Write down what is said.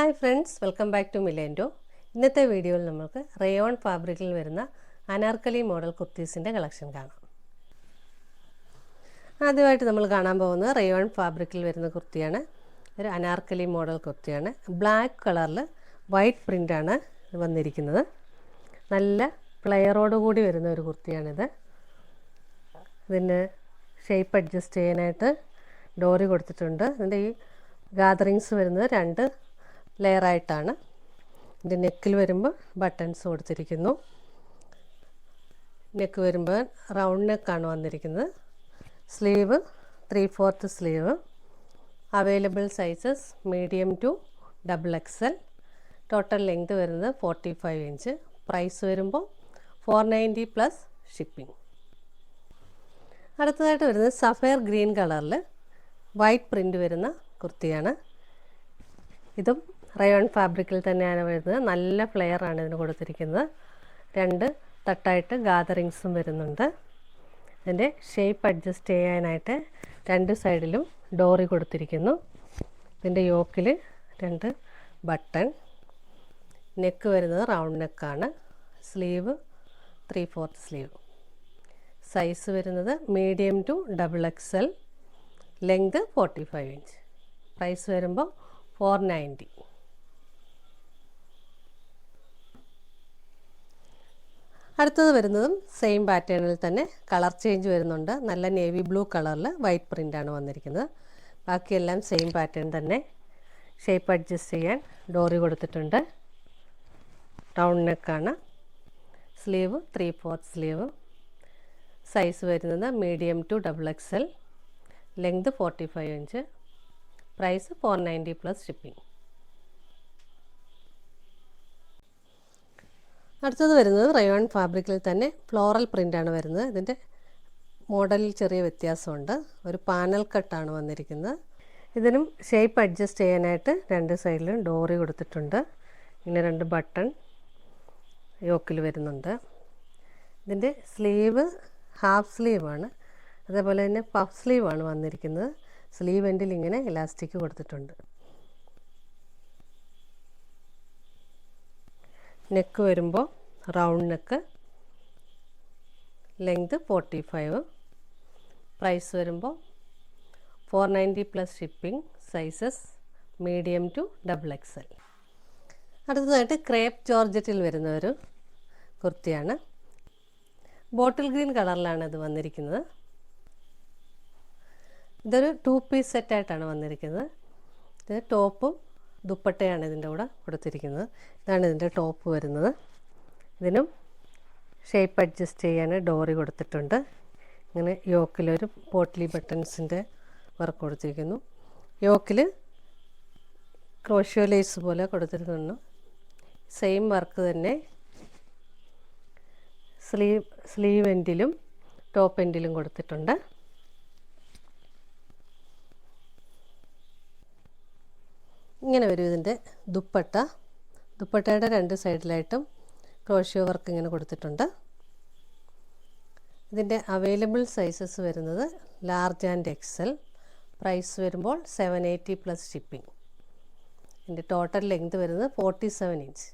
Hi friends welcome back to മിലേൻഡോ. ഇന്നത്തെ വീഡിയോയിൽ നമുക്ക് റയോൺ ഫാബ്രിക്കിൽ വരുന്ന അനാർക്കലി മോഡൽ കുർത്തീസിന്റെ കളക്ഷൻ കാണാം. ആദ്യമായിട്ട് നമ്മൾ കാണാൻ പോകുന്നത് റയോൺ ഫാബ്രിക്കിൽ വരുന്ന കുർത്തിയാണ്. ഒരു അനാർക്കലി മോഡൽ കുർത്തിയാണ്. ബ്ലാക്ക് കളറിൽ വൈറ്റ് പ്രിന്റാണ് വന്നിരിക്കുന്നത്. നല്ല പ്ലെയറോട് കൂടി വരുന്ന ഒരു കുർത്തിയാണിത്. ഇതിന് ഷേപ്പ് അഡ്ജസ്റ്റ് ചെയ്യാനായിട്ട് ഡോറി കൊടുത്തിട്ടുണ്ട്. ഇതിന്റെ ഈ ഗാദറിങ്സ് വരുന്നത് രണ്ട് ലെയറായിട്ടാണ് ഇതിന്റെ നെക്കിൽ വരുമ്പോൾ ബട്ടൺസ് കൊടുത്തിരിക്കുന്നു. നെക്ക് വരുമ്പോൾ റൗണ്ട് നെക്കാണ് വന്നിരിക്കുന്നത്. Sleeve three fourth sleeve available sizes medium to double XL total length വരുന്നത് ഫോർട്ടി ഫൈവ് ഇഞ്ച് പ്രൈസ് വരുമ്പോൾ ഫോർ നയന്റി പ്ലസ് ഷിപ്പിംഗ് അടുത്തതായിട്ട് വരുന്നത് സഫയർ ഗ്രീൻ കളറിൽ വൈറ്റ് പ്രിന്റ് വരുന്ന കുർത്തിയാണ്. ഇതും റയോൺ ഫാബ്രിക്കിൽ തന്നെയാണ് വരുന്നത്. നല്ല ഫ്ലെയർ ആണ് ഇതിന് കൊടുത്തിരിക്കുന്നത്. രണ്ട് തട്ടായിട്ട് ഗാദറിങ്സും വരുന്നുണ്ട്. ഇതിന്റെ ഷേപ്പ് അഡ്ജസ്റ്റ് ചെയ്യാനായിട്ട് രണ്ട് സൈഡിലും ഡോറി കൊടുത്തിരിക്കുന്നു. ഇതിന്റെ യോക്കിൽ രണ്ട് ബട്ടൺ. നെക്ക് വരുന്നത് റൗണ്ട് നെക്കാണ് sleeve three fourth sleeve. Size വരുന്നത് medium to double X L. Length forty five inch. Price വരുമ്പോൾ ഫോർ നയന്റി. അടുത്തത് വരുന്നതും സെയിം പാറ്റേണിൽ തന്നെ കളർ ചേഞ്ച് വരുന്നുണ്ട്. നല്ല നേവി ബ്ലൂ കളറിൽ വൈറ്റ് പ്രിന്റാണ് വന്നിരിക്കുന്നത്. ബാക്കിയെല്ലാം സെയിം പാറ്റേൺ തന്നെ. ഷേപ്പ് അഡ്ജസ്റ്റ് ചെയ്യാൻ ഡോറി കൊടുത്തിട്ടുണ്ട്. ടൗൺ നെക്കാണ് sleeve three fourth sleeve size വരുന്നത് medium to double X L length forty five inch price four ninety plus shipping അടുത്തത് വരുന്നത് റയോൺ ഫാബ്രിക്കിൽ തന്നെ ഫ്ലോറൽ പ്രിന്റാണ് വരുന്നത്. ഇതിന്റെ മോഡലിൽ ചെറിയ വ്യത്യാസമുണ്ട്. ഒരു പാനൽ കട്ടാണ് വന്നിരിക്കുന്നത്. ഇതിനും ഷേപ്പ് അഡ്ജസ്റ്റ് ചെയ്യാനായിട്ട് രണ്ട് സൈഡിലും ഡോറി കൊടുത്തിട്ടുണ്ട്. ഇങ്ങനെ രണ്ട് ബട്ടൺ യോക്കിൽ വരുന്നുണ്ട്. ഇതിന്റെ സ്ലീവ് ഹാഫ് സ്ലീവാണ് അതേപോലെ തന്നെ പഫ് സ്ലീവാണ് വന്നിരിക്കുന്നത്. സ്ലീവ് എൻഡിൽ ഇങ്ങനെ ഇലാസ്റ്റിക് കൊടുത്തിട്ടുണ്ട്. നെക്ക് വരുമ്പോൾ round neck length forty five price വരുമ്പോൾ four ninety plus shipping sizes medium to double X L അടുത്തതായിട്ട് ക്രേപ്പ് ജോർജറ്റിൽ വരുന്ന ഒരു കുർത്തിയാണ്. ബോട്ടിൽ ഗ്രീൻ കളറിലാണ് ഇത് വന്നിരിക്കുന്നത്. ഇതൊരു ടു പീസ് സെറ്റായിട്ടാണ് വന്നിരിക്കുന്നത്. ഇത് ടോപ്പും ദുപ്പട്ടയാണ് ഇതിന്റെ കൂടെ കൊടുത്തിരിക്കുന്നത്. ഇതാണ് ഇതിന്റെ ടോപ്പ് വരുന്നത്. ഇതിനും ഷേപ്പ് അഡ്ജസ്റ്റ് ചെയ്യാൻ ഡോറി കൊടുത്തിട്ടുണ്ട്. ഇങ്ങനെ യോക്കിലൊരു പോട്ട്ലി ബട്ടൺസിന്റെ വർക്ക് കൊടുത്തിരിക്കുന്നു. യോക്കിൽ ക്രോഷ്യോ ലേസ് പോലെ കൊടുത്തിരുന്നു സെയിം വർക്ക് തന്നെ സ്ലീവ് സ്ലീവ് എൻഡിലും ടോപ്പ് എൻഡിലും കൊടുത്തിട്ടുണ്ട്. ഇങ്ങനെ വരും ഇതിന്റെ ദുപ്പട്ട. ദുപ്പട്ടയുടെ രണ്ട് സൈഡിലായിട്ടും ക്രോഷ്യോ വർക്ക് ഇങ്ങനെ കൊടുത്തിട്ടുണ്ട്. ഇതിന്റെ അവൈലബിൾ സൈസസ് വരുന്നത് large and X L. Price വരുമ്പോൾ സെവൻ എയ്റ്റി പ്ലസ് ഷിപ്പിംഗ്. ഇതിന്റെ ടോട്ടൽ ലെങ്ത് വരുന്നത് ഫോർട്ടി സെവൻ ഇഞ്ച്.